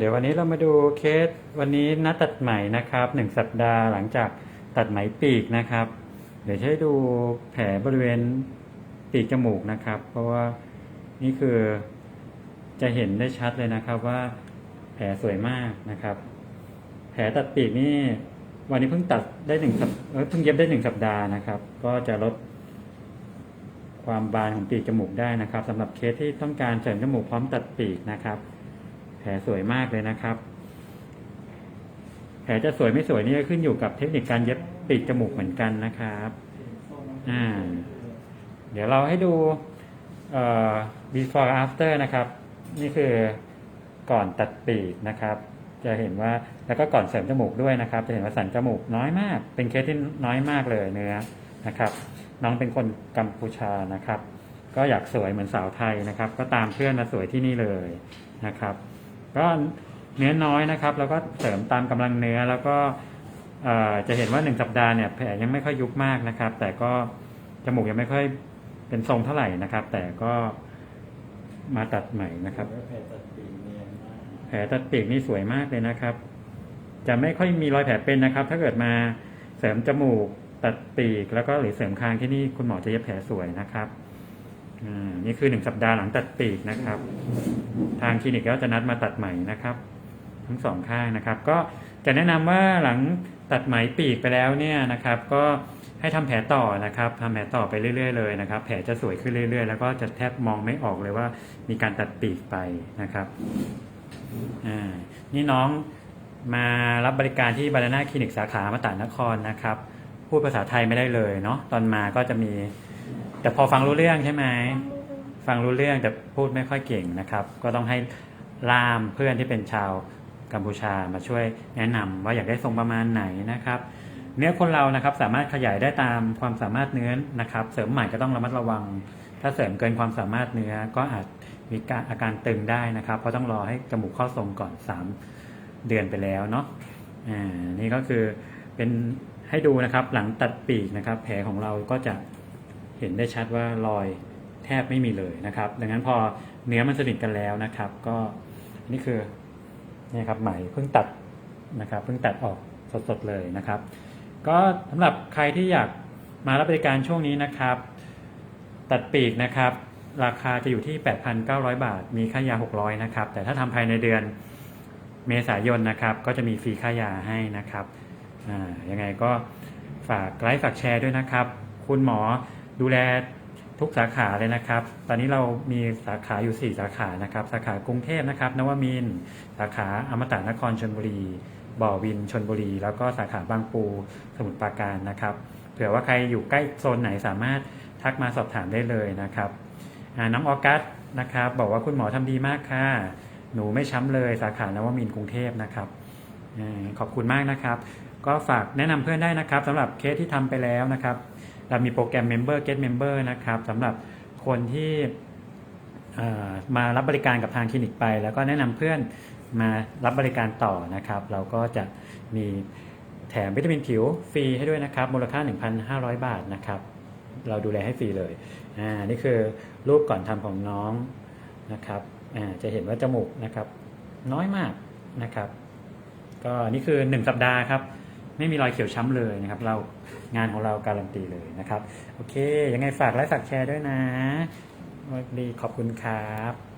เดี๋ยววันนี้เรามาดูเคสวันนี้นัดตัดไหมนะครับหนึ่งสัปดาห์หลังจากตัดไหมปีกนะครับ เดี๋ยวให้ดูแผลบริเวณปีกจมูกนะครับ เพราะว่านี่คือจะเห็นได้ชัดเลยนะครับว่าแผลสวยมากนะครับ แผลตัดปีกนี่วันนี้เพิ่งตัดได้หนึ่งสัปเพิ่งเย็บได้หนึ่งสัปดาห์นะครับ ก็จะลดความบานของปีกจมูกได้นะครับสำหรับเคสที่ต้องการเสริมจมูกพร้อมตัดปีกนะครับ แผลสวยมากเลยนะครับ แผลจะสวยไม่สวยนี่ก็ขึ้นอยู่กับเทคนิคการเย็บปีกจมูกเหมือนกันนะครับอ่าเดี๋ยวเราให้ดูเอ่อ before after นะครับ นี่คือก่อนตัดปีกนะครับ จะเห็นว่าแล้วก็ก่อนเสริมจมูกด้วยนะครับ จะเห็นว่าสันจมูกน้อยมาก เป็นเคสที่น้อยมากเลยเนื้อนะครับ น้องเป็นคนกัมพูชานะครับ ก็อยากสวยเหมือนสาวไทยนะครับ ก็ตามเพื่อนมาสวยที่นี่เลยนะครับ ก็เนื้อน้อยนะครับ แล้วก็เสริมตามกำลังเนื้อแล้วก็จะเห็นว่าหนึ่งสัปดาห์เนี่ยแผลยังไม่ค่อยยุบมากนะครับ แต่ก็จมูกยังไม่ค่อยเป็นทรงเท่าไหร่นะครับ แต่ก็มาตัดใหม่นะครับแผลตัดปีกเนียนแผลตัดปีกนี่สวยมากเลยนะครับ จะไม่ค่อยมีรอยแผลเป็นนะครับ ถ้าเกิดมาเสริมจมูกตัดปีก แล้วก็หรือเสริมคางที่นี่คุณหมอจะเย็บแผลสวยนะครับ นี่คือหนึ่งสัปดาห์หลังตัดปีกนะครับ ทางคลินิกก็จะนัดมาตัดใหม่นะครับ ทั้งสองข้างนะครับ ก็จะแนะนำว่าหลังตัดไหมปีกไปแล้วเนี่ยนะครับ ก็ให้ทำแผลต่อนะครับทำแผลต่อไปเรื่อย ๆ เลยนะครับ แผลจะสวยขึ้นเรื่อย ๆ แล้วก็จะแทบมองไม่ออกเลยว่า มีการตัดปีกไปนะครับอ่านี่น้องมารับบริการที่บานาน่าคลินิกสาขามาตานครนะครับ พูดภาษาไทยไม่ได้เลยเนาะตอนมาก็จะมี แต่พอฟังรู้เรื่องใช่ไหมฟังรู้เรื่องแต่พูดไม่ค่อยเก่งนะครับ ก็ต้องให้ล่ามเพื่อนที่เป็นชาวกัมพูชามาช่วยแนะนำว่าอยากได้ทรงประมาณไหนนะครับ เนื้อคนเรานะครับสามารถขยายได้ตามความสามารถเนื้อนะครับ เสริมใหม่ก็ต้องระมัดระวัง ถ้าเสริมเกินความสามารถเนื้อก็อาจมีการอาการตึงได้นะครับ เพราะต้องรอให้จมูกเข้าทรงก่อน 3 เดือนไปแล้วเนาะอ่านี่ก็คือเป็นให้ดูนะครับหลังตัดปีกนะครับ แผลของเราก็จะ เห็นได้ชัดว่ารอยแทบไม่มีเลยนะครับ ดังนั้นพอเนื้อมันสนิทกันแล้วนะครับ ก็นี่คือนี่ครับไหมเพิ่งตัดนะครับเพิ่งตัดออกสดๆเลยนะครับ ก็สำหรับใครที่อยากมารับบริการช่วงนี้นะครับ ตัดปีกนะครับ ราคาจะอยู่ที่ 8,900 บาท มีค่ายา 600 นะครับ แต่ถ้าทำภายในเดือนเมษายนนะครับ ก็จะมีฟรีค่ายาให้นะครับ อ่ายังไงก็ฝากไลค์ฝากแชร์ด้วยนะครับ คุณหมอ ดูแลทุกสาขาเลยนะครับ ตอนนี้เรามีสาขาอยู่ 4 สาขานะครับ สาขากรุงเทพนะครับ นวมิน สาขาอมตะนครชนบุรี บ่อวินชนบุรี แล้วก็สาขาบางปู สมุทรปราการนะครับ เผื่อว่าใครอยู่ใกล้โซนไหนสามารถทักมาสอบถามได้เลยนะครับน้องออกัสนะครับ บอกว่าคุณหมอทำดีมากค่ะ หนูไม่ช้ำเลย สาขานวมินกรุงเทพนะครับขอบคุณมากนะครับ ก็ฝากแนะนำเพื่อนได้นะครับสำหรับเคสที่ทำไปแล้วนะครับ เรามีโปรแกรม Member Get Member นะครับสำหรับคนที่มารับบริการกับทางคลินิกไป แล้วก็แนะนำเพื่อนมารับบริการต่อนะครับ เราก็จะมีแถมวิตามินผิวฟรีให้ด้วยนะครับ มูลค่า 1,500 บาทนะครับ เราดูแลให้ฟรีเลยอ่านี่คือรูปก่อนทำของน้องนะครับอ่าจะเห็นว่าจมูกนะครับ น้อยมากนะครับ ก็นี่คือ 1 สัปดาห์ครับ ไม่มีรอยเขียวช้ำเลยนะครับ เรางานของเราการันตีเลยนะครับ โอเค ยังไงฝากไลค์ฝากแชร์ด้วยนะวัสดีขอบคุณครับ